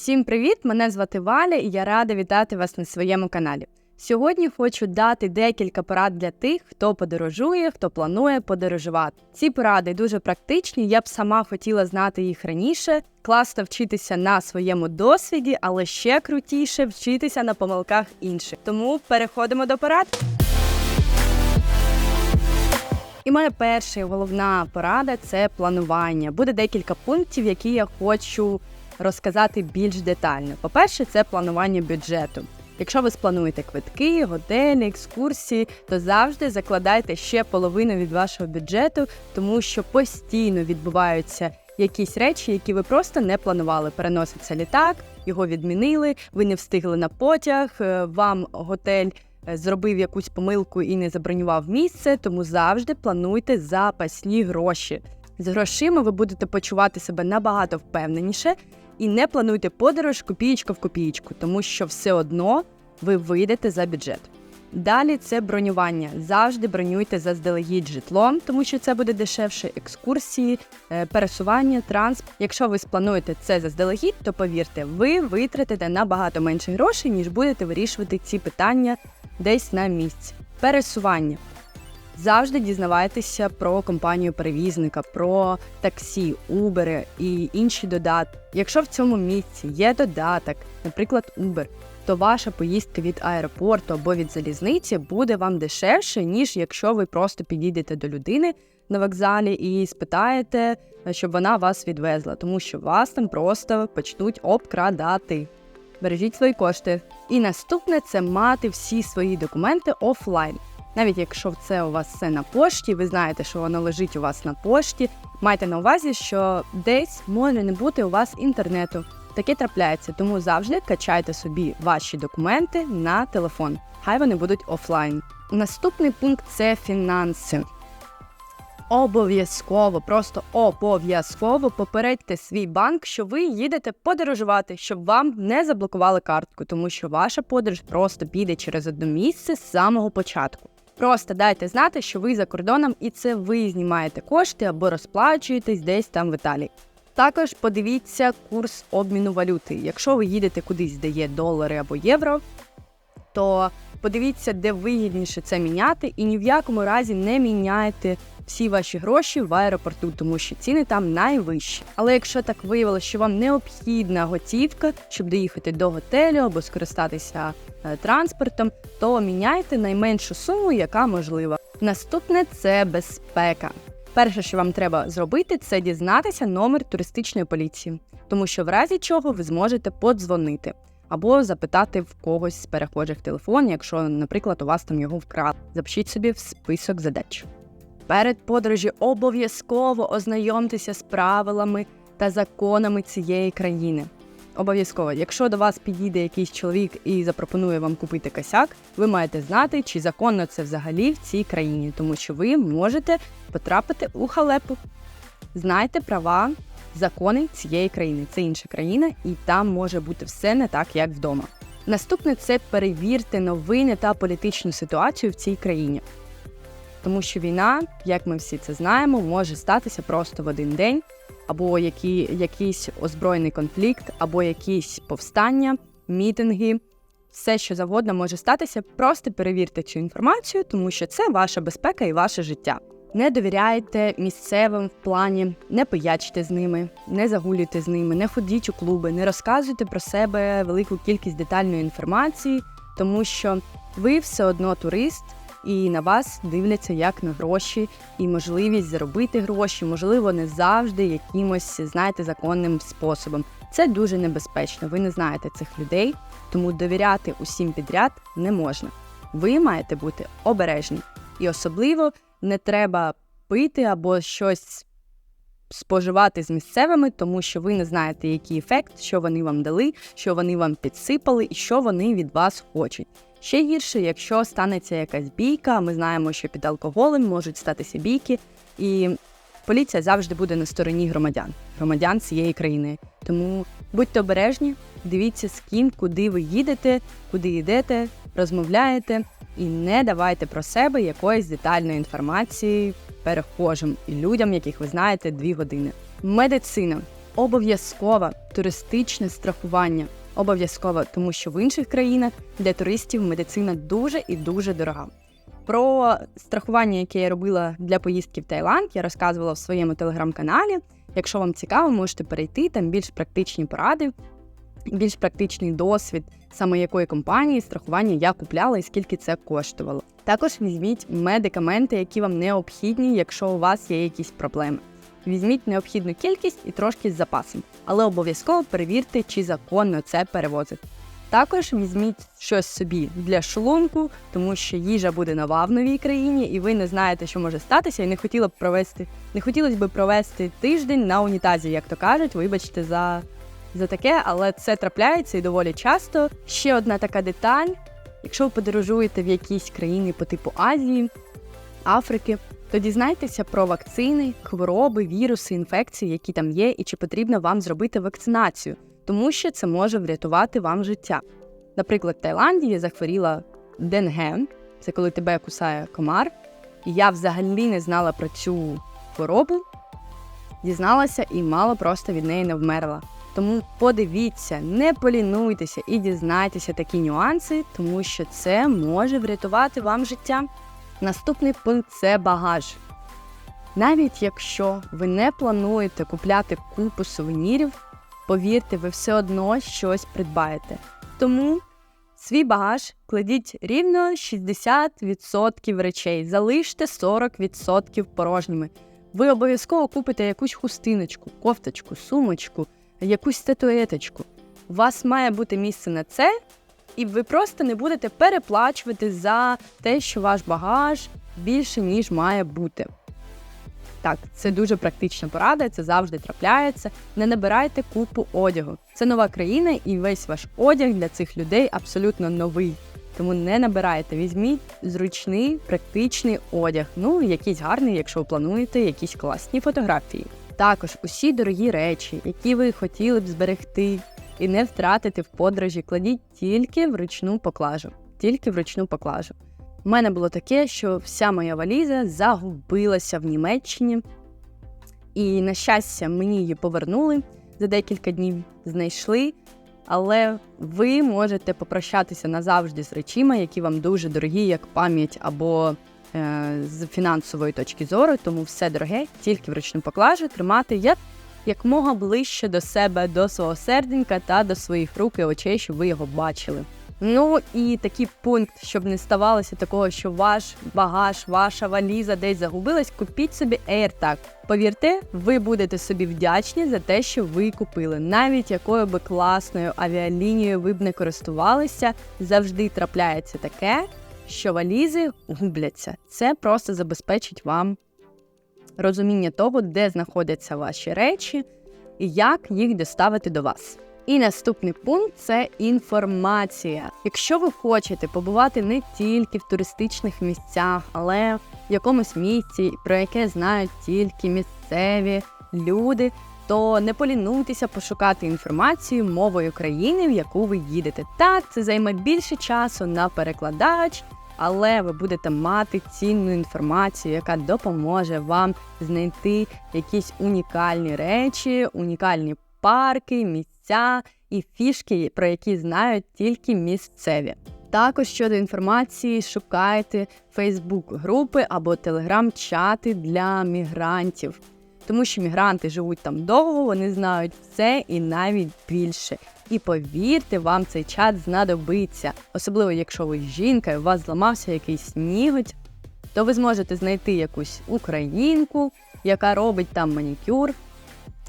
Всім привіт! Мене звати Валя і я рада вітати вас на своєму каналі. Сьогодні хочу дати декілька порад для тих, хто подорожує, хто планує подорожувати. Ці поради дуже практичні. Я б сама хотіла знати їх раніше. Класно вчитися на своєму досвіді, але ще крутіше вчитися на помилках інших. Тому переходимо до порад. І моя перша і головна порада це планування. Буде декілька пунктів, які я хочу розказати більш детально. По-перше, це планування бюджету. Якщо ви сплануєте квитки, готелі, екскурсії, то завжди закладайте ще половину від вашого бюджету, тому що постійно відбуваються якісь речі, які ви просто не планували. Переноситься літак, його відмінили, ви не встигли на потяг, е, вам готель. е, Зробив якусь помилку і не забронював місце, тому завжди плануйте запасні гроші. З грошима ви будете почувати себе набагато впевненіше і не плануйте подорож копієчка в копієчку, тому що все одно ви вийдете за бюджет. Далі це бронювання. Завжди бронюйте заздалегідь житлом, тому що це буде дешевше екскурсії, е, пересування, транспорт. Якщо ви сплануєте це заздалегідь, то повірте, ви витратите набагато менше грошей, ніж будете вирішувати ці питання десь на місці. Пересування. Завжди дізнавайтеся про компанію перевізника, про таксі, Uber і інші додатки. Якщо в цьому місці є додаток, наприклад, Uber, то ваша поїздка від аеропорту або від залізниці буде вам дешевше, ніж якщо ви просто підійдете до людини на вокзалі і спитаєте, щоб вона вас відвезла, тому що вас там просто почнуть обкрадати. Бережіть свої кошти. І наступне це мати всі свої документи офлайн. Навіть якщо це у вас все на пошті, ви знаєте, що воно лежить у вас на пошті. Майте на увазі, що десь може не бути у вас інтернету. Таке трапляється, тому завжди качайте собі ваші документи на телефон. Хай вони будуть офлайн. Наступний пункт це фінанси. Обов'язково, просто обов'язково попередьте свій банк, що ви їдете подорожувати, щоб вам не заблокували картку, тому що ваша подорож просто піде через одне місце з самого початку. Просто дайте знати, що ви за кордоном, і це ви знімаєте кошти або розплачуєтесь десь там в Італії. Також подивіться курс обміну валюти. Якщо ви їдете кудись, де є долари або євро, то подивіться, де вигідніше це міняти, і ні в якому разі не міняйте всі ваші гроші в аеропорту, тому що ціни там найвищі. Але якщо так виявилося, що вам необхідна готівка, щоб доїхати до готелю або скористатися е, транспортом, то міняйте найменшу суму, яка можлива. Наступне це безпека. Перше, що вам треба зробити, це дізнатися номер туристичної поліції, тому що в разі чого ви зможете подзвонити або запитати в когось з перехожих телефон, якщо, наприклад, у вас там його вкрали. Запишіть собі в список задач. Перед подорожі обов'язково ознайомтеся з правилами та законами цієї країни. Обов'язково, якщо до вас підійде якийсь чоловік і запропонує вам купити косяк, ви маєте знати, чи законно це взагалі в цій країні, тому що ви можете потрапити у халепу. Знайте права, закони цієї країни. Це інша країна, і там може бути все не так, як вдома. Наступне це перевірте новини та політичну ситуацію в цій країні. Тому що війна, як ми всі це знаємо, може статися просто в один день, або які, якийсь озброєний конфлікт, або якісь повстання, мітинги, все, що завгодно може статися. Просто перевірте цю інформацію, тому що це ваша безпека і ваше життя. Не довіряйте місцевим в плані, не пиячте з ними, не загулюйте з ними, не ходіть у клуби, не розказуйте про себе велику кількість детальної інформації, тому що ви все одно турист, і на вас дивляться як на гроші і можливість заробити гроші, можливо, не завжди якимось, знаєте, законним способом. Це дуже небезпечно. Ви не знаєте цих людей, тому довіряти усім підряд не можна. Ви маєте бути обережні, і особливо не треба пити або щось споживати з місцевими, тому що ви не знаєте, який ефект, що вони вам дали, що вони вам підсипали і що вони від вас хочуть. Ще гірше, якщо станеться якась бійка, ми знаємо, що під алкоголем можуть статися бійки, і поліція завжди буде на стороні громадян, громадян цієї країни. Тому будьте обережні, дивіться з ким, куди ви їдете, куди йдете, розмовляєте, і не давайте про себе якоїсь детальної інформації перехожим і людям, яких ви знаєте дві години. Медицина. Обов'язково туристичне страхування. Обов'язково, тому що в інших країнах для туристів медицина дуже і дуже дорога. Про страхування, яке я робила для поїздки в Таїланд, я розказувала в своєму телеграм-каналі. Якщо вам цікаво, можете перейти там більш практичні поради, більш практичний досвід саме якої компанії страхування я купляла і скільки це коштувало. Також візьміть медикаменти, які вам необхідні, якщо у вас є якісь проблеми. Візьміть необхідну кількість і трошки з запасом, але обов'язково перевірте, чи законно це перевозити. Також візьміть щось собі для шлунку, тому що їжа буде нова в новій країні, і ви не знаєте, що може статися, і не хотіла б провести, не хотілося б провести тиждень на унітазі, як то кажуть. Вибачте за, за таке, але це трапляється і доволі часто. Ще одна така деталь: якщо ви подорожуєте в якісь країни по типу Азії, Африки, то дізнайтеся про вакцини, хвороби, віруси, інфекції, які там є, і чи потрібно вам зробити вакцинацію, тому що це може врятувати вам життя. Наприклад, в Таїланді я захворіла денге, це коли тебе кусає комар, і я взагалі не знала про цю хворобу, дізналася і мало просто від неї не вмерла. Тому подивіться, не полінуйтеся і дізнайтеся такі нюанси, тому що це може врятувати вам життя. Наступний пункт це багаж. Навіть якщо ви не плануєте купляти купу сувенірів, повірте, ви все одно щось придбаєте. Тому свій багаж кладіть рівно 60% речей, залиште 40% порожніми. Ви обов'язково купите якусь хустиночку, кофточку, сумочку, якусь статуеточку. У вас має бути місце на це, і ви просто не будете переплачувати за те, що ваш багаж більше, ніж має бути. Так, це дуже практична порада, це завжди трапляється. Не набирайте купу одягу. Це нова країна, і весь ваш одяг для цих людей абсолютно новий. Тому не набирайте, візьміть зручний, практичний одяг. Ну, якийсь гарний, якщо ви плануєте якісь класні фотографії. Також усі дорогі речі, які ви хотіли б зберегти і не втратити в подорожі, кладіть тільки в ручну поклажу. Тільки в ручну поклажу. У мене було таке, що вся моя валіза загубилася в Німеччині, і, на щастя, мені її повернули за декілька днів, знайшли. Але ви можете попрощатися назавжди з речима, які вам дуже дорогі, як пам'ять або е, з фінансової точки зору, тому все дороге, тільки в ручну поклажу тримати як якмога ближче до себе, до свого серденька та до своїх рук і очей, щоб ви його бачили. Ну і такий пункт, щоб не ставалося такого, що ваш багаж, ваша валіза десь загубилась, купіть собі AirTag. Повірте, ви будете собі вдячні за те, що ви купили. Навіть якою би класною авіалінією ви б не користувалися, завжди трапляється таке, що валізи губляться. Це просто забезпечить вам розуміння того, де знаходяться ваші речі і як їх доставити до вас. І наступний пункт це інформація. Якщо ви хочете побувати не тільки в туристичних місцях, але в якомусь місці, про яке знають тільки місцеві люди, то не полінуйтеся пошукати інформацію мовою країни, в яку ви їдете. Так, це займе більше часу на перекладач, але ви будете мати цінну інформацію, яка допоможе вам знайти якісь унікальні речі, унікальні парки, місця і фішки, про які знають тільки місцеві. Також щодо інформації, шукайте Фейсбук-групи або телеграм-чати для мігрантів, тому що мігранти живуть там довго, вони знають все і навіть більше. І повірте, вам цей чат знадобиться, особливо якщо ви жінка і у вас зламався якийсь ніготь, то ви зможете знайти якусь українку, яка робить там манікюр.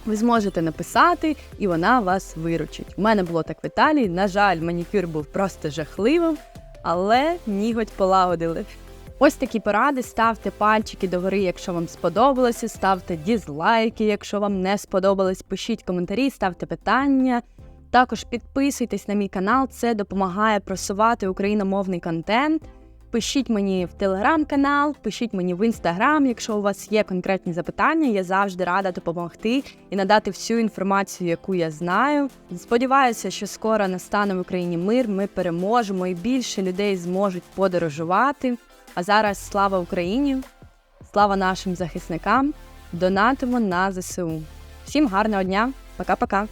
Ви зможете написати, і вона вас виручить. У мене було так в Італії. На жаль, манікюр був просто жахливим, але ніготь полагодили. Ось такі поради. Ставте пальчики догори, якщо вам сподобалося. Ставте дізлайки, якщо вам не сподобалось. Пишіть коментарі, ставте питання. Також підписуйтесь на мій канал, це допомагає просувати україномовний контент. Пишіть мені в телеграм-канал, пишіть мені в інстаграм, якщо у вас є конкретні запитання. Я завжди рада допомогти і надати всю інформацію, яку я знаю. Сподіваюся, що скоро настане в Україні мир. Ми переможемо і більше людей зможуть подорожувати. А зараз слава Україні! Слава нашим захисникам! Донатимо на ЗСУ. Всім гарного дня! Пока-пока.